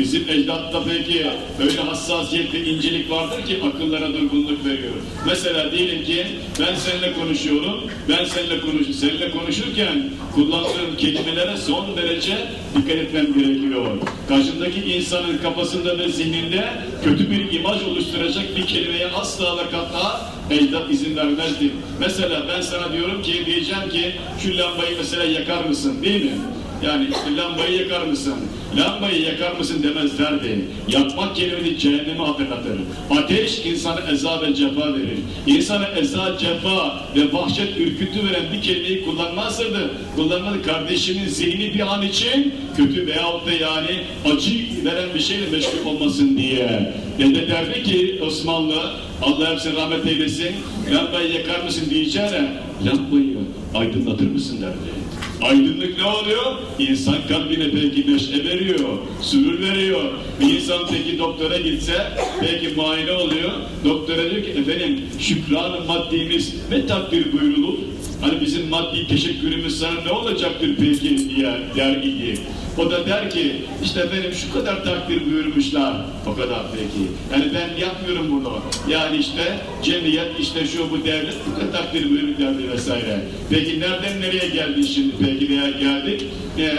Bizim ecdatta peki öyle hassasiyet ve incelik vardır ki akıllara durgunluk veriyor. Mesela diyelim ki ben seninle konuşuyorum, ben seninle konuş seninle konuşurken kullandığım kelimelere son derece dikkat etmem gerekiyor. Karşımdaki insanın kafasında ve zihninde kötü bir imaj oluşturacak bir kelimeye asla ve kata ecdat izin vermezdi. Mesela ben sana diyorum ki diyeceğim ki şu lambayı mesela yakar mısın değil mi? Yani işte lambayı yakar mısın? Lambayı yakar mısın demezlerdi. Yakmak kelimesi cehennemi hatırlatır. Ateş insana eza ve cefa verir. İnsana eza, cefa ve vahşet ürkütü veren bir kelimeyi kullanmazdı. Kullanmadı kardeşimin zihni bir an için kötü veyahut da yani acı veren bir şeyle meşgul olmasın diye. Dede derdi ki Osmanlı, Allah hepsine rahmet eylesin, lambayı yakar mısın diyeceğine, lambayı aydınlatır mısın derdi. Aydınlık ne oluyor? İnsan kalbine peki neşe veriyor, sürür veriyor. Bir insan peki doktora gitse, peki muayene oluyor. Doktora diyor ki efendim şükran maddimiz ne takdir buyurulur? Hani bizim maddi teşekkürümüz sana ne olacaktır peki diye der idi. O da der ki işte efendim şu kadar takdir buyurmuşlar. O kadar peki. Yani ben yapmıyorum bunu. Yani işte cemiyet işte şu bu devlet bu kadar takdir buyurmuş derdi vesaire. Peki nereden nereye geldi şimdi peki veya geldik? Ee,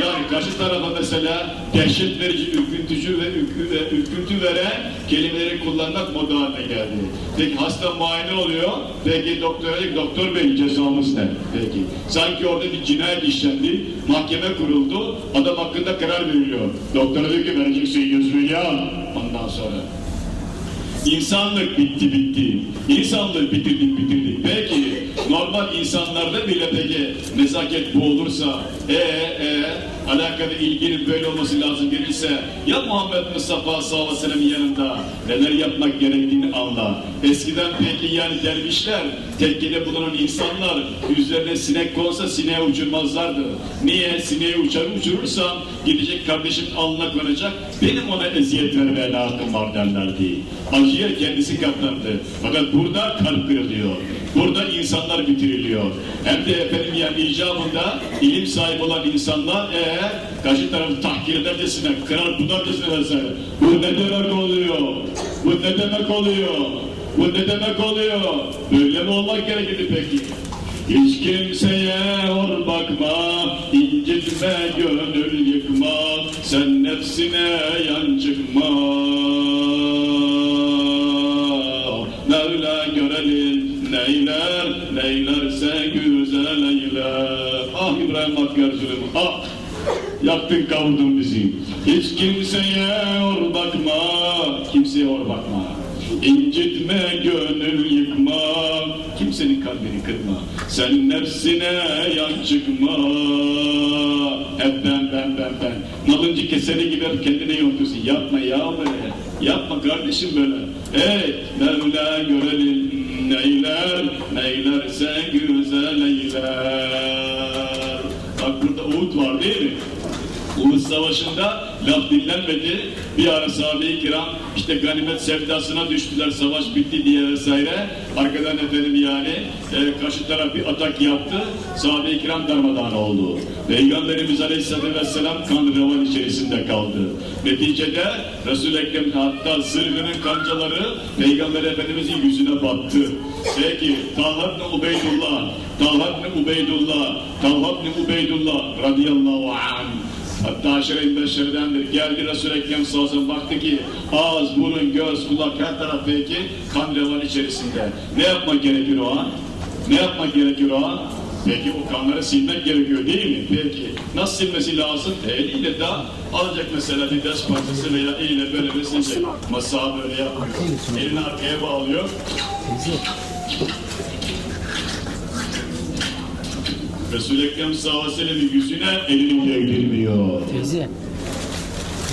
yani karşı tarafa mesela dehşet verici, ürkütücü ve ürkü, ve ürküntü veren kelimeleri kullanmak moda haline geldi. Peki hasta muayene oluyor. Peki doktora diyor doktor bey cezamız ne? Peki. Sanki orada bir cinayet işlendi. Mahkeme kuruldu. Adam hakkında karar veriliyor. Doktora diyor ki vereceksin 100 milyon. Ondan sonra. İnsanlık bitti bitti. İnsanlığı bitirdik bitirdik. Peki normal insanlarda bile peki nezaket bu olursa e e alakalı ilginin böyle olması lazım gelirse ya Muhammed Mustafa sallallahu aleyhi ve sellem'in yanında neler yapmak gerektiğini anla. Eskiden peki yani dervişler tekkede bulunan insanlar yüzlerine sinek konsa sineğe uçurmazlardı. Niye? Sineği uçar uçurursam gidecek kardeşim alnına konacak benim ona eziyet vermeye hakkım var derlerdi. Acıya kendisi katlandı. Fakat burada kalp kırılıyor. Burada insanlar bitiriliyor. Hem de efendim yani icabında ilim sahibi olan insanlar eğer karşı tarafı tahkir edercesine, kırar budarcasına vesaire. Bu ne demek oluyor? Bu ne demek oluyor? Bu ne demek oluyor? Böyle mi olmak gerekirdi peki? Hiç kimseye hor bakma, incitme gönül yıkma, sen nefsine yan çıkma. İbrahim Hakkari'cim, ah! Yaktın kavurdun bizi. Hiç kimseye hor bakma, kimseye hor bakma. İncitme gönül yıkma, kimsenin kalbini kırma. Sen nefsine yan çıkma. Hep ben ben ben ben. Nalıncı keseni gibi kendine yontuyorsun. Yapma ya böyle. Yapma kardeşim böyle. Ey Mevla görelim neyler, neylerse güzel eyler. Bak burada Uhud var değil mi? Uhud Savaşı'nda laf dinlenmedi. Bir ara sahabe-i kiram işte ganimet sevdasına düştüler savaş bitti diye vesaire. Arkadan efendim yani e, karşı taraf bir atak yaptı. Sahabe-i kiram darmadağın oldu. Peygamberimiz Aleyhisselatü Vesselam kan revan içerisinde kaldı. Neticede Resul-i Ekrem hatta zırhının kancaları Peygamber Efendimizin yüzüne battı. Peki Talha ibn Ubeydullah, Talha ibn Ubeydullah, Talha ibn Ubeydullah radıyallahu anh Hatta aşire-i beşerdendir. Geldi Resul-i Ekrem sallallahu baktı ki ağız, burun, göz, kulak her taraf peki kan revan içerisinde. Ne yapmak gerekir o an? Ne yapmak gerekir o an? Peki o kanları silmek gerekiyor değil mi? Peki. Nasıl silmesi lazım? Eliyle daha alacak mesela bir ders parçası veya eliyle böyle bir silecek. Masa böyle yapıyor. Elini arkaya bağlıyor. Resul-i Ekrem sallallahu aleyhi ve sellem'in yüzüne elini değdirmiyor. Teyze.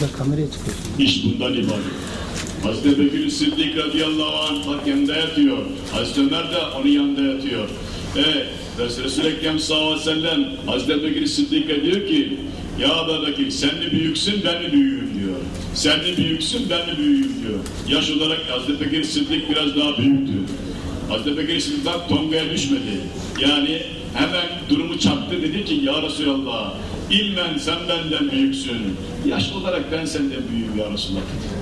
Burada kameraya çıkıyorsun. İş bundan ibaret. Hazreti Bekir Sıddık radıyallahu anh bak yanında yatıyor. Hazreti Ömer de onun yanında yatıyor. Evet, Resul-i Ekrem sallallahu aleyhi ve sellem Hazreti Bekir Sıddık'a diyor ki Ya Ebu Bekir sen mi büyüksün ben mi büyüğüm diyor. Sen mi büyüksün ben mi büyüğüm diyor. Yaş olarak Hazreti Bekir Sıddık biraz daha büyüktü. Hazreti Bekir Sıddık Tonga'ya düşmedi. Yani hemen durumu çaktı dedi ki ya Resulallah ilmen sen benden büyüksün. Yaş olarak ben senden büyüğüm ya Resulallah dedi.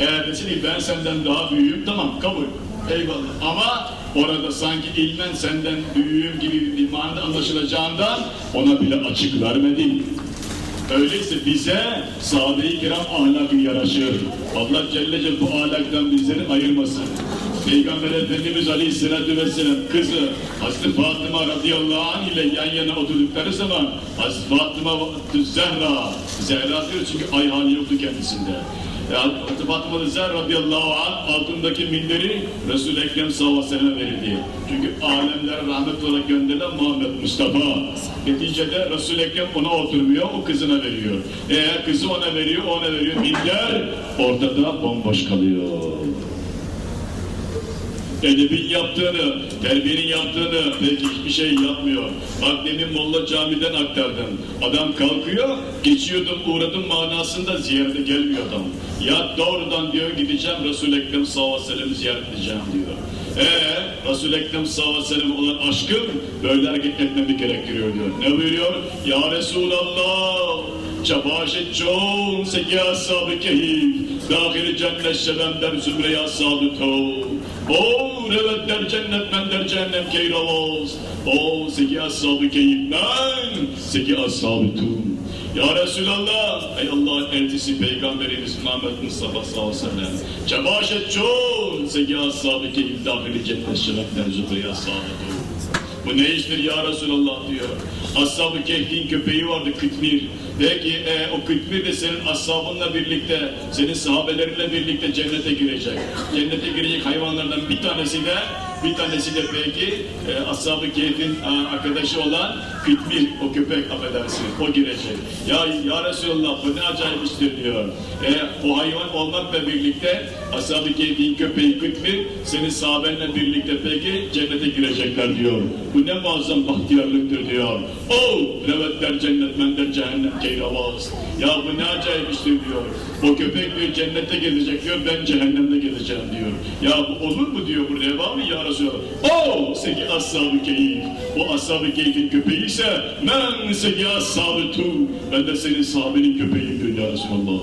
Eğer desin ki ben senden daha büyüğüm tamam kabul. Eyvallah. Ama orada sanki ilmen senden büyüğüm gibi bir manada anlaşılacağından ona bile açık vermedi. Öyleyse bize sahabe-i kiram ahlakı yaraşır. Allah Celle Celle bu ahlaktan bizleri ayırmasın. Peygamber Efendimiz Aleyhisselatü Vesselam kızı Hazreti Fatıma radıyallahu anh ile yan yana oturdukları zaman Hazreti Fatıma Zehra Zehra diyor çünkü ay hali yoktu kendisinde. Ya Hazreti Fatıma Zehra radıyallahu anh altındaki minderi Resul-i Ekrem sallallahu aleyhi ve sellem verildi. Çünkü alemlere rahmet olarak gönderilen Muhammed Mustafa. Neticede Resul-i Ekrem ona oturmuyor, o kızına veriyor. Eğer kızı ona veriyor, ona veriyor. Minder ortada bomboş kalıyor edebin yaptığını, terbiyenin yaptığını belki hiçbir şey yapmıyor. Bak demin Molla camiden aktardım. Adam kalkıyor, geçiyordum, uğradım manasında ziyarete gelmiyor adam. Ya doğrudan diyor gideceğim Resul-i Ekrem sallallahu aleyhi ve ziyaret edeceğim diyor. Eee Resul-i Ekrem sallallahu aleyhi ve olan aşkım böyle hareket etmemi gerektiriyor diyor. Ne buyuruyor? Ya Resulallah Çabaşet çoğun seki ashab-ı kehif Dâhil cennet şebem der zümre ashab-ı tov O revet der cennet men der cehennem keyravaz O seki ashab-ı kehif men seki ashab-ı tum ya Resulallah, ey Allah'ın elçisi Peygamberimiz Muhammed Mustafa sallallahu aleyhi ve sellem. Çabaşet çoğun, segi ashab-ı keyif dâhili cennet şerefler zübreyi ashab-ı bu ne iştir ya Resulallah diyor. Ashab-ı Kehf'in köpeği vardı Kıtmir. Belki e, o Kıtmir de senin ashabınla birlikte, senin sahabelerinle birlikte cennete girecek. Cennete girecek hayvanlardan bir tanesi de bir tanesi de belki e, Ashab-ı Kehf'in e, arkadaşı olan Kıtmir, o köpek affedersin, o girecek. Ya, ya Resulallah bu ne acayip iştir diyor. E, o hayvan olmakla birlikte Ashab-ı Kehf'in köpeği Kıtmir, senin sahabenle birlikte peki cennete girecekler diyor. Bu ne muazzam bahtiyarlıktır diyor. O revetler cennet mender cehennem keyravaz. Ya bu ne acayip iştir diyor. O köpek diyor cennete gelecek diyor ben cehennemde geleceğim diyor. Ya bu olur mu diyor bu reva mı ya Resulallah? O seki ashab-ı keyif. O ashab-ı keyfin köpeği ise men seki ashab-ı tu. Ben de senin sahabenin köpeğiyim diyor ya Resulallah.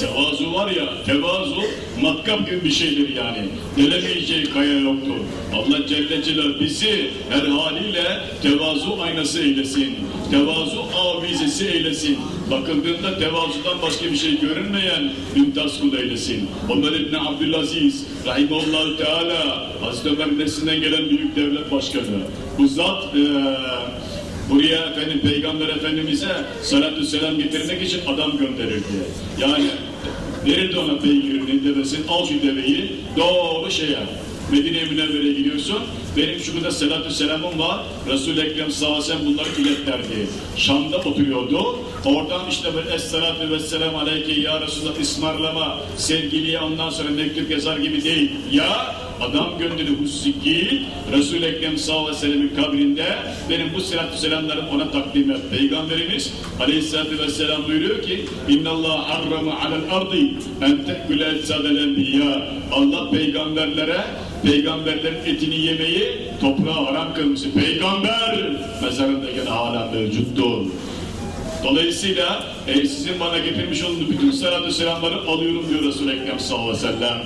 Tevazu var ya, tevazu matkap gibi bir şeydir yani. Delemeyeceği kaya yoktur. Allah Celle Celal bizi her haliyle tevazu aynası eylesin. Tevazu avizesi eylesin. Bakıldığında tevazudan başka bir şey görünmeyen mümtaz kul eylesin. Ömer İbni Abdülaziz, Rahimullah Teala, Hazreti Ömer neslinden gelen büyük devlet başkanı. Bu zat eee Buraya efendim Peygamber Efendimiz'e salatü selam getirmek için adam gönderirdi. Yani verirdi ona peygirini, devesini, al şu deveyi doğru şeye. Medine-i Münevvere'ye gidiyorsun. Benim şu kadar salatü selamım var. Resul-i Ekrem sallallahu bunları ilet derdi. Şam'da oturuyordu. Oradan işte böyle Es-salatu ve selam aleyke ya Resulallah ısmarlama, sevgiliye ondan sonra mektup yazar gibi değil. Ya adam gönderdi hususi Resul-i Ekrem sallallahu kabrinde benim bu selatü selamlarım ona takdim et. Peygamberimiz aleyhissalatü vesselam buyuruyor ki İnnallâh harrama alel ardı en tekküle ecsadel enbiya Allah peygamberlere peygamberlerin etini yemeyi toprağa haram kılmıştır. Peygamber mezarında gene hala mevcuttur. Dolayısıyla e, sizin bana getirmiş olduğunuz bütün salatü selamları alıyorum diyor Resul-i Ekrem sallallahu aleyhi ve sellem.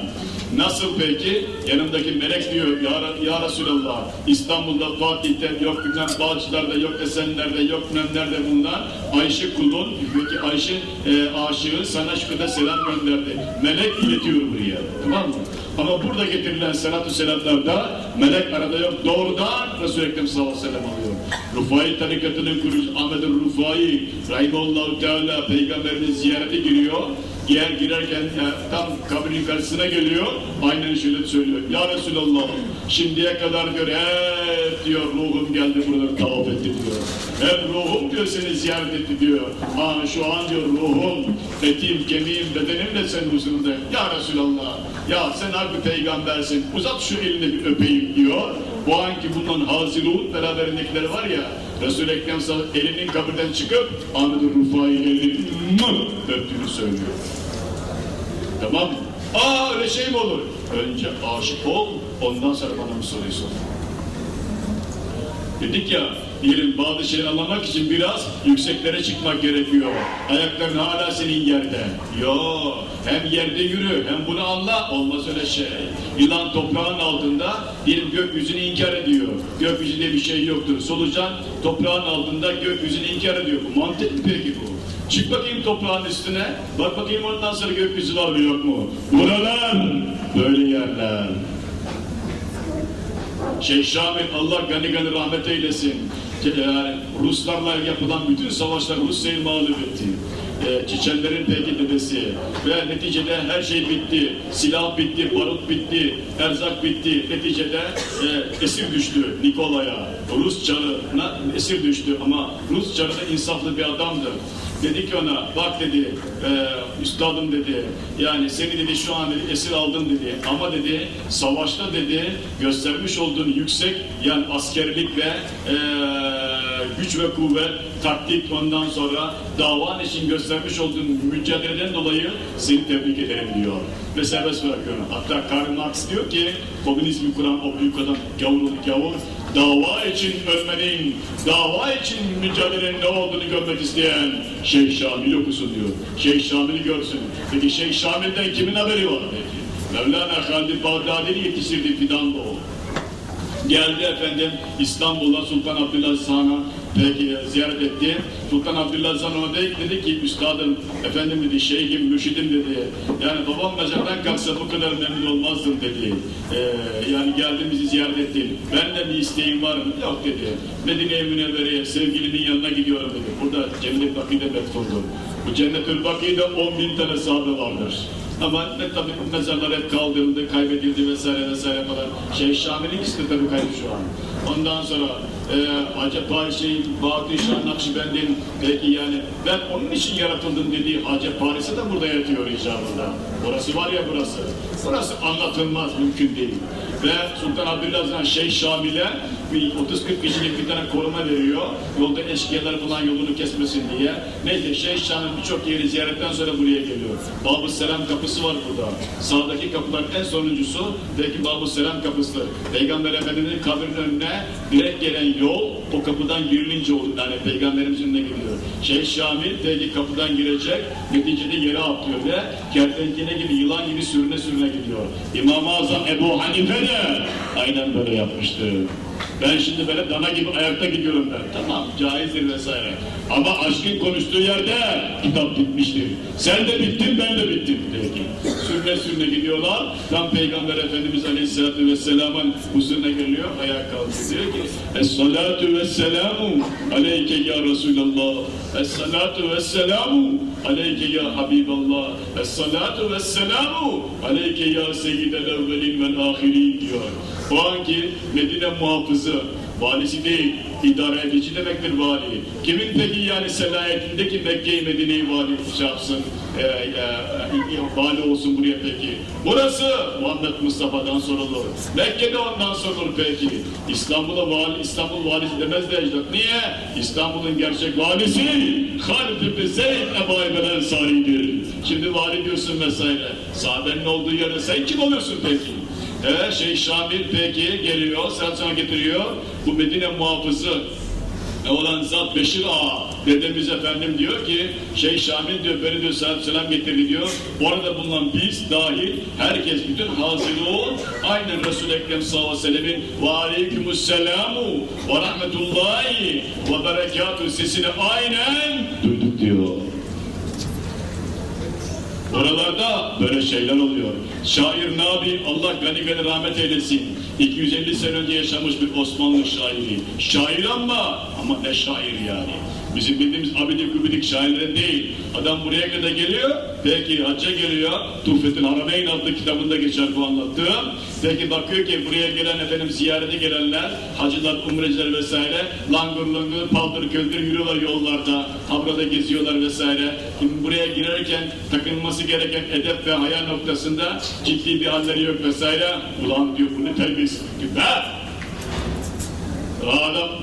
Nasıl peki? Yanımdaki melek diyor ya, ya Resulallah İstanbul'da Fatih'te yok bilmem Bağcılar'da yok Esenler'de yok bilmem nerede bunlar Ayşe kulun peki Ayşe e, aşığı sana şu kadar selam gönderdi. Melek iletiyor buraya tamam mı? Ama burada getirilen selatü selamlarda melek arada yok. Doğrudan Resul-i Ekrem sallallahu aleyhi ve sellem alıyor. Rufai tarikatının kurucusu Ahmet Rufai Rahimallahu Teala peygamberini ziyarete giriyor. Girer girerken e, tam kabrin karşısına geliyor. Aynen şöyle söylüyor. Ya Resulallah şimdiye kadar diyor hep diyor ruhum geldi buraları tavaf etti diyor. Hep ruhum diyor seni ziyaret etti diyor. Ha şu an diyor ruhum, etim, kemiğim, bedenimle senin huzurundayım. Ya Resulallah ya sen harbi peygambersin. Uzat şu elini bir öpeyim diyor. Bu anki bundan hazirun beraberindekileri var ya Resul-i Ekrem elinin kabirden çıkıp Ahmet-i Rufai elini öptüğünü söylüyor. Tamam? Aa öyle şey mi olur? Önce aşık ol, ondan sonra bana bu soruyu sor. Dedik ya, diyelim bazı şeyleri anlamak için biraz yükseklere çıkmak gerekiyor. Ayakların hala senin yerde. Yo, hem yerde yürü hem bunu anla. Olmaz öyle şey. Yılan toprağın altında diyelim gökyüzünü inkar ediyor. Gökyüzünde bir şey yoktur. Solucan toprağın altında gökyüzünü inkar ediyor. Bu mantık mı peki bu? Çık bakayım toprağın üstüne. Bak bakayım ondan sonra gökyüzü var mı yok mu? Buralar böyle yerler. Şeyh Şamil Allah gani gani rahmet eylesin. Yani Ruslarla yapılan bütün savaşlar Rusya'yı mağlup etti. Ee, Çiçenlerin peki dedesi ve neticede her şey bitti. Silah bitti, barut bitti, erzak bitti. Neticede e, esir düştü Nikolay'a. Rus çarına esir düştü ama Rus çarı insaflı bir adamdı. Dedi ki ona bak dedi e, üstadım dedi yani seni dedi şu an dedi esir aldım dedi ama dedi savaşta dedi göstermiş olduğun yüksek yani askerlik ve e, güç ve kuvvet taktik ondan sonra davan için göstermiş olduğun mücadeleden dolayı seni tebrik ederim diyor. Ve serbest bırakıyorum. Hatta Karl Marx diyor ki komünizmi kuran o büyük adam gavur gavur dava için ölmenin, dava için mücadelenin ne olduğunu görmek isteyen Şeyh Şamil okusun diyor. Şeyh Şamil'i görsün. Peki Şeyh Şamil'den kimin haberi var peki? Mevlana Halid Bağdadi'ni yetiştirdi fidan da o. Geldi efendim İstanbul'da Sultan Abdülaziz Han'a peki ziyaret etti. Sultan Abdülaziz Han ona dedi, dedi ki üstadım efendim dedi şeyhim mürşidim dedi. Yani babam mezardan kalksa bu kadar memnun olmazdım dedi. Ee, yani geldin bizi ziyaret ettin. Ben de bir isteğim var mı? Yok dedi. Medine-i Münevvere'ye sevgilimin yanına gidiyorum dedi. Burada Cennet Baki'de metfurdur. Bu Cennetül Baki'de 10 bin tane sahabe vardır. Ama tabii mezarlar hep kaldırıldı, kaybedildi vesaire vesaire falan. Şeyh Şamil'in ikisi de tabii şu an. Ondan sonra e, Hacı Paris'i, Bahattin Şah Nakşibend'in belki yani ben onun için yaratıldım dediği Hacı Paris'e de burada yatıyor icabında. Burası var ya burası. Burası anlatılmaz, mümkün değil. Ve Sultan Abdülaziz Han Şeyh Şamil'e bir 30-40 kişilik bir tane koruma veriyor. Yolda eşkıyalar falan yolunu kesmesin diye. Neyse Şeyh Şamil birçok yeri ziyaretten sonra buraya geliyor. Bab-ı Selam kapısı var burada. Sağdaki kapılar en sonuncusu belki Bab-ı Selam kapısıdır. Peygamber Efendimiz'in kabrinin önüne direkt gelen yol o kapıdan girilince olur. Yani Peygamberimizin önüne gidiyor. Şeyh Şamil belki kapıdan girecek, neticede yere atlıyor ve kertenkele gibi, yılan gibi sürüne sürüne gidiyor. İmam-ı Azam Ebu Hanife de aynen böyle yapmıştı. Ben şimdi böyle dana gibi ayakta gidiyorum ben. Tamam caizdir vesaire. Ama aşkın konuştuğu yerde kitap bitmiştir. Sen de bittin ben de bittim peki. Sürüne sürüne gidiyorlar. Tam Peygamber Efendimiz Aleyhisselatü Vesselam'ın huzuruna geliyor. Ayağa kalkıyor. Diyor ki Es-salatu vesselamu aleyke ya Resulallah. Es-salatu vesselamu aleyke ya Habiballah. Es-salatu vesselamu aleyke ya seyyidel evvelin vel ahirin diyor. O anki Medine muhafızı, valisi değil, idare edici demektir vali. Kimin peki yani selayetindeki Mekke'yi Medine'yi vali şey yapsın, e, e, e, vali olsun buraya peki. Burası Muhammed Mustafa'dan sorulur. Mekke'de ondan sorulur peki. İstanbul'a vali, İstanbul valisi demez de ecdat. Niye? İstanbul'un gerçek valisi Halid ibn Zeyd Ebu Ayyub Ensari'dir. Şimdi vali diyorsun vesaire. Sahabenin olduğu yerde sen kim oluyorsun peki? Evet, şey Şamil peki geliyor, sana getiriyor. Bu Medine muhafızı ne olan zat Beşir Ağa dedemiz efendim diyor ki şey Şamil diyor beni diyor selam selam getirdi diyor. Orada bulunan biz dahil herkes bütün hazır ol. Aynen Resul-i Ekrem sallallahu aleyhi ve sellemin ve aleykümüsselamu ve rahmetullahi ve berekatuhu sesini aynen duyduk diyor. Oralarda böyle şeyler oluyor. Şair Nabi Allah gani rahmet eylesin. 250 sene önce yaşamış bir Osmanlı şairi. Şair ama ama ne şair yani. Bizim bildiğimiz abidik gubidik şairler değil. Adam buraya kadar geliyor. Peki hacca geliyor. Tuhfetül Harameyn adlı kitabında geçer bu anlattığım. Peki bakıyor ki buraya gelen efendim ziyarete gelenler, hacılar, umreciler vesaire langur langur, paldır küldür yürüyorlar yollarda. Habrada geziyorlar vesaire. Şimdi buraya girerken takılması gereken edep ve hayal noktasında ciddi bir halleri yok vesaire. Ulan diyor bu ne terbiyesizlik! Adam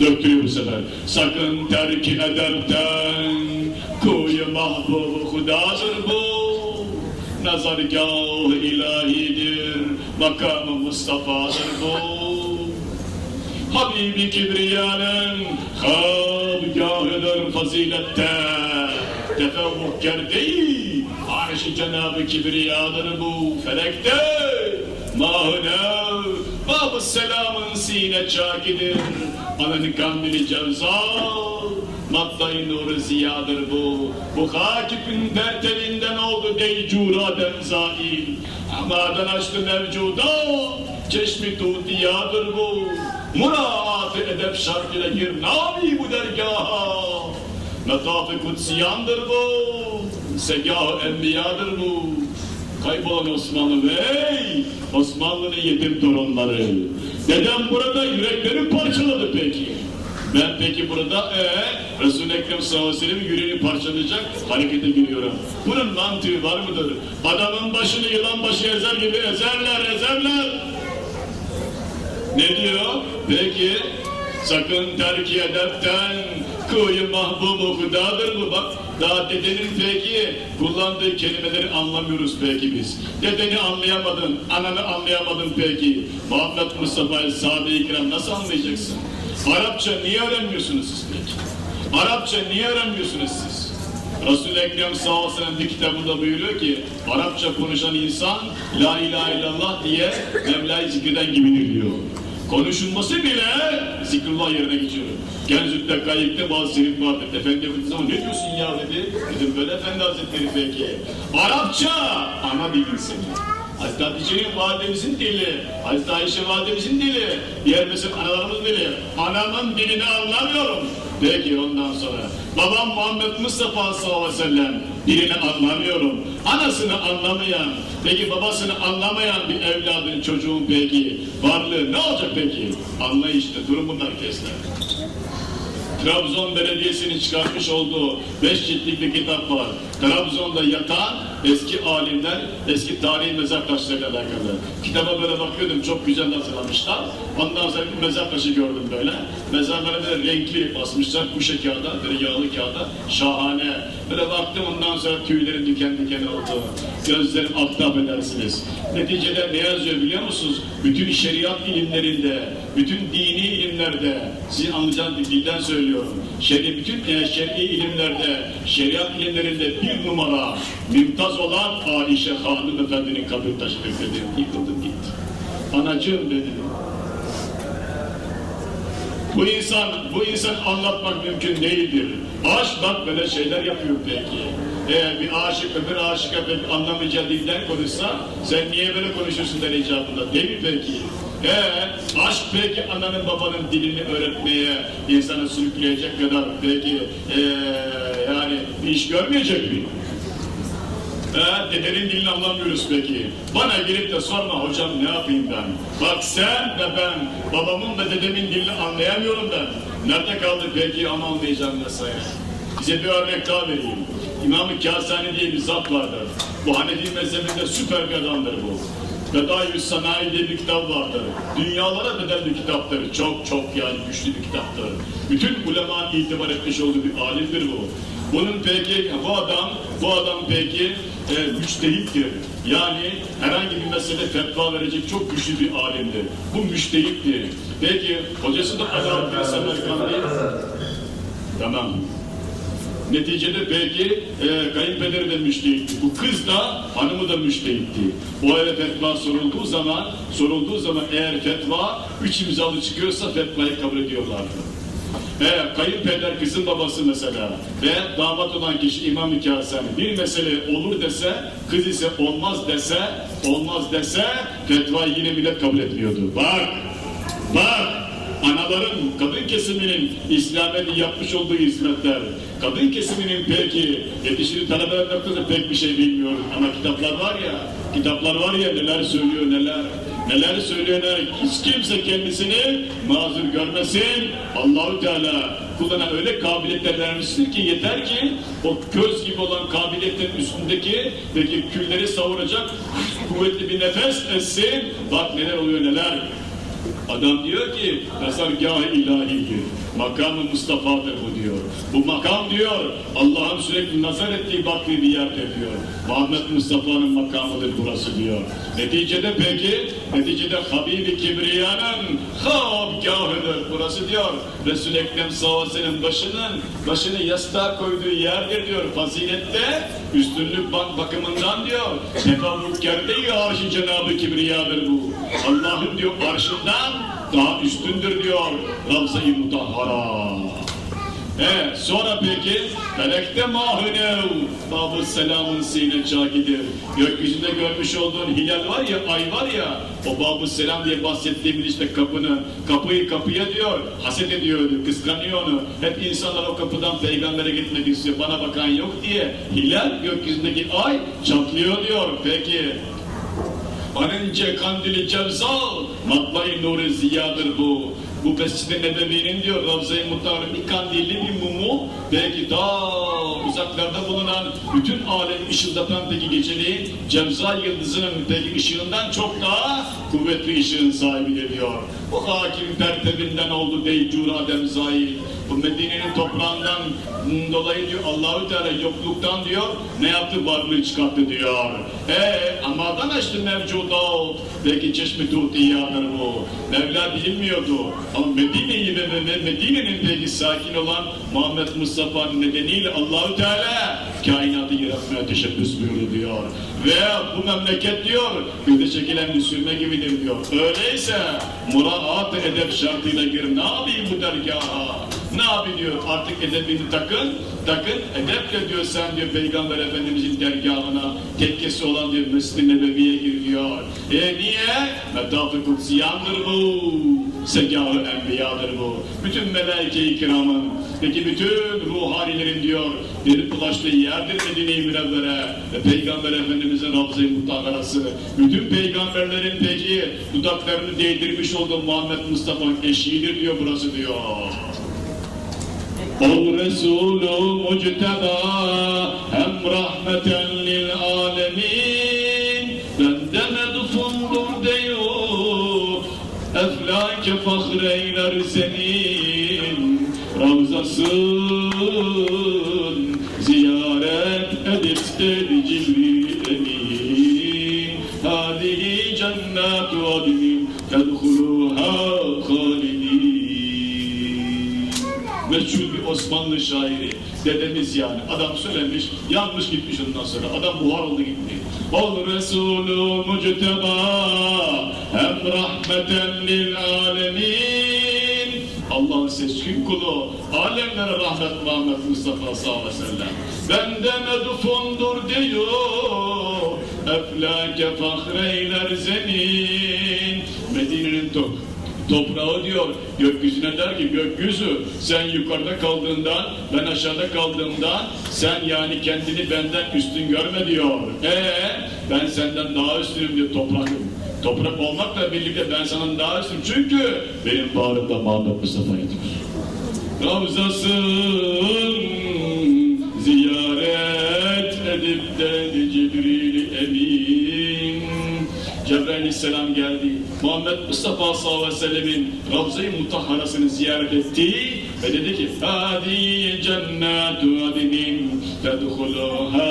döktürüyor bu sefer. Sakın terk ederden kuyu mahbub hudadır bu. Nazargah ilahidir, makamı Mustafa'dır bu. Habibi Kibriyanın Habgahıdır fazilette Tefevvuk gerdeyi Arş-ı Cenab-ı Kibriyadır bu felekte Mahına Bab-ı selamın sine çakidir Ananı kandili cevzal. Maddayı nuru ziyadır bu. Bu hakifin dertelinden oldu deycura denzail Amadan açtı mevcuda Çeşmi tutiyadır bu. Muraat-ı edep şarkıyla gir Nabi bu dergaha. Metaf-ı kutsiyandır bu. Segah-ı enbiyadır bu Kaybolan Osmanlı Bey, Osmanlı'nın yetim torunları. Dedem burada yürekleri parçaladı peki. Ben peki burada ee, Resul-i Ekrem sallallahu yüreğini parçalayacak harekete giriyorum. Bunun mantığı var mıdır? Adamın başını yılan başı ezer gibi ezerler, ezerler. Ne diyor? Peki sakın terki edepten kuyu mahbubu hudadır bu bak. Daha dedenin peki kullandığı kelimeleri anlamıyoruz peki biz. Dedeni anlayamadın, ananı anlayamadın peki. Muhammed Mustafa Sahabe-i İkram nasıl anlayacaksın? Arapça niye öğrenmiyorsunuz siz peki? Arapça niye öğrenmiyorsunuz siz? Resul-i Ekrem sallallahu bir kitabında buyuruyor ki Arapça konuşan insan La ilahe illallah diye Mevla'yı zikreden gibidir diyor. Konuşulması bile zikrullah yerine geçiyor. Genzük'te kayıkta bazı şerif vardı. Efendi Efendi zaman ne diyorsun ya dedi. Dedim böyle Efendi Hazretleri peki. Arapça ana dilin senin. Hazreti Hatice'nin validemizin dili, Hazreti Ayşe validemizin dili, diğer mesela analarımız dili. Anamın dilini anlamıyorum. Peki ondan sonra babam Muhammed Mustafa sallallahu aleyhi ve sellem dilini anlamıyorum. Anasını anlamayan, peki babasını anlamayan bir evladın çocuğun peki varlığı ne olacak peki? Anla işte durum kesler. Trabzon Belediyesi'nin çıkartmış olduğu beş ciltlik bir kitap var. Trabzon'da yatan eski alimler, eski tarihi mezar taşlarıyla alakalı. Kitaba böyle bakıyordum, çok güzel hazırlamışlar. Ondan sonra bir mezar taşı gördüm böyle. Mezarlara böyle renkli basmışlar, kuşa kağıda, böyle yağlı kağıda. Şahane. Böyle baktım ondan sonra tüylerim diken diken oldu. Gözlerim aktap edersiniz. Neticede ne yazıyor biliyor musunuz? Bütün şeriat ilimlerinde, bütün dini ilimlerde, sizin anlayacağınız dilden söylüyorum. Şeri, bütün e, şer'i ilimlerde, şeriat ilimlerinde bir numara mümtaz olan Ayşe Hanım Efendi'nin kabir taşıdır dedi. Yıkıldım gitti. Anacığım dedi. Bu insan, bu insan anlatmak mümkün değildir. Aşk bak böyle şeyler yapıyor peki. Eğer bir aşık öbür aşıka pek anlamayacağı dilden konuşsa sen niye böyle konuşuyorsun der icabında değil mi peki? Ee, aşk peki ananın babanın dilini öğretmeye insanı sürükleyecek kadar peki ee, yani bir iş görmeyecek mi? Dedenin dilini anlamıyoruz peki. Bana gelip de sorma hocam ne yapayım ben? Bak sen ve ben babamın ve dedemin dilini anlayamıyorum ben. Nerede kaldı peki ama anlayacağım mesela. Size bir örnek daha vereyim. İmam-ı Kâsani diye bir zat vardır. Bu Hanefi mezhebinde süper bir adamdır bu. Fedayü Sanayi diye bir kitap vardır. Dünyalara bedel bir kitaptır. Çok çok yani güçlü bir kitaptır. Bütün ulema itibar etmiş olduğu bir alimdir bu. Bunun peki bu adam, bu adam peki e, müçtehittir. Yani herhangi bir mesele fetva verecek çok güçlü bir alimdir. Bu müçtehittir. Peki hocası da Alaaddin Semerkandi. Tamam. Neticede belki e, kayınpederi de müştehitti. Bu kız da hanımı da müştehitti. O eve fetva sorulduğu zaman, sorulduğu zaman eğer fetva üç imzalı çıkıyorsa fetvayı kabul ediyorlardı. Ve kayınpeder kızın babası mesela ve damat olan kişi imam nikahsen bir mesele olur dese, kız ise olmaz dese, olmaz dese fetvayı yine millet kabul etmiyordu. Bak, bak, anaların, kadın kesiminin İslamiyet'in yapmış olduğu hizmetler, kadın kesiminin peki yetişiri talebeler pek bir şey bilmiyoruz. Ama kitaplar var ya, kitaplar var ya neler söylüyor neler, neler söylüyor neler. Hiç kimse kendisini mazur görmesin. Allahu Teala kuluna öyle kabiliyetler vermiştir ki yeter ki o köz gibi olan kabiliyetlerin üstündeki peki külleri savuracak kuvvetli bir nefes etsin. Bak neler oluyor neler. Adam diyor ki mezargâh-ı ilahidir. Makamı Mustafa'dır bu diyor. Bu makam diyor Allah'ın sürekli nazar ettiği baktığı bir yerde diyor. Muhammed Mustafa'nın makamıdır burası diyor. Neticede peki, neticede Habibi Kibriya'nın habgahıdır burası diyor. Resul-i Ekrem sellem başının, başını yastığa koyduğu yerdir diyor. Fazilette, üstünlük bak bakımından diyor. Tefavvukkerde-i arş-ı Cenab-ı Kibriya'dır bu. Allah'ın diyor arşından daha üstündür diyor Ravza-i Mutahhara. He, sonra peki melekte mahünev Babı selamın sine çakidir. Gökyüzünde görmüş olduğun hilal var ya, ay var ya o Babı selam diye bahsettiğimiz işte kapını, kapıyı kapıya diyor, haset ediyordu, kıskanıyor onu. Hep insanlar o kapıdan peygambere gitmek istiyor, bana bakan yok diye. Hilal gökyüzündeki ay çatlıyor diyor. Peki Arınca kandili cevzal, matbay nuru ziyadır bu. Bu Mescid-i Nebevi'nin diyor Ravza-i Muhtar'ın bir kandilli bir mumu belki daha uzaklarda bulunan bütün alem ışıldatan peki geceliğin Cevza yıldızının peki ışığından çok daha kuvvetli ışığın sahibidir diyor. Bu hakim tertebinden oldu deycur Adem zahir. Bu Medine'nin toprağından hmm, dolayı diyor Allahü Teala yokluktan diyor ne yaptı varlığı çıkarttı diyor. E amadan açtı mevcudat. Belki çeşme tuhtiyadır bu. Mevla bilinmiyordu. Ama Medine'yi ve, Medine'nin peki sakin olan Muhammed Mustafa'nın nedeniyle Allahü Teala kainatı yaratmaya teşebbüs buyurdu diyor. Ve bu memleket diyor göze çekilen bir sürme gibidir diyor. Öyleyse muraat edep şartıyla gir. Ne yapayım bu dergaha? Ne yapayım diyor artık edebini takın, takın edeple diyor sen diyor Peygamber Efendimizin dergahına tekkesi olan diyor Mescid-i Nebevi'ye gir diyor. E niye? Metaf-ı Kutsiyandır bu. Segâh-ı Enbiya'dır bu. Bütün melaike-i kiramın, peki bütün ruhanilerin diyor bir ulaştığı yerdir Medine-i Münevvere ve Peygamber Efendimizin Ravza-i Mutaharası. Bütün peygamberlerin peki dudaklarını değdirmiş olduğu Muhammed Mustafa'nın eşiğidir diyor burası diyor. Ol Resulü Mucteba Osmanlı şairi dedemiz yani. Adam söylemiş yanlış gitmiş ondan sonra. Adam buhar oldu gitti. Ol Resulü Mucteba hem rahmeten lil alemin. Allah'ın seçkin kulu alemlere rahmet Muhammed Mustafa sallallahu aleyhi ve sellem. Bende medfundur diyor eflake fahreyler zemin. Medine'nin top Toprağı diyor gökyüzüne der ki gökyüzü sen yukarıda kaldığından ben aşağıda kaldığımdan sen yani kendini benden üstün görme diyor. Ee ben senden daha üstünüm diyor toprakım. Toprak olmakla birlikte ben sana daha üstünüm çünkü benim bağrımda Muhammed Mustafa yatıyor. Ravzasın ziyaret edip de Cibril emin Cebrail aleyhisselam geldi. Muhammed Mustafa sallallahu aleyhi ve sellemin Ravza-i Mutahharasını ziyaret etti ve dedi ki Hadi cennetu adinin tedhuluha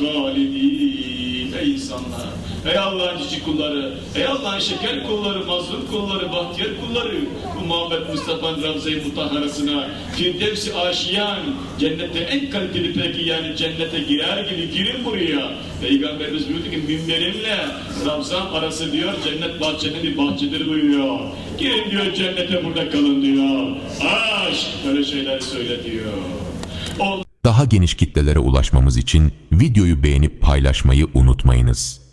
halidin Ey insanlar, ey Allah'ın cici kulları, ey Allah'ın şeker kulları, mazlum kulları, bahtiyar kulları bu Muhammed Mustafa'nın Ravza-i Mutahharasına Firdevs-i Aşiyan cennette en kaliteli peki yani cennete girer gibi girin buraya Peygamberimiz buyurdu ki minberimle Ravzam arası diyor cennet bahçenin bir bahçedir buyuruyor. Girin diyor cennete burada kalın diyor. Aşk böyle şeyler söyle diyor. Daha geniş kitlelere ulaşmamız için videoyu beğenip paylaşmayı unutmayınız.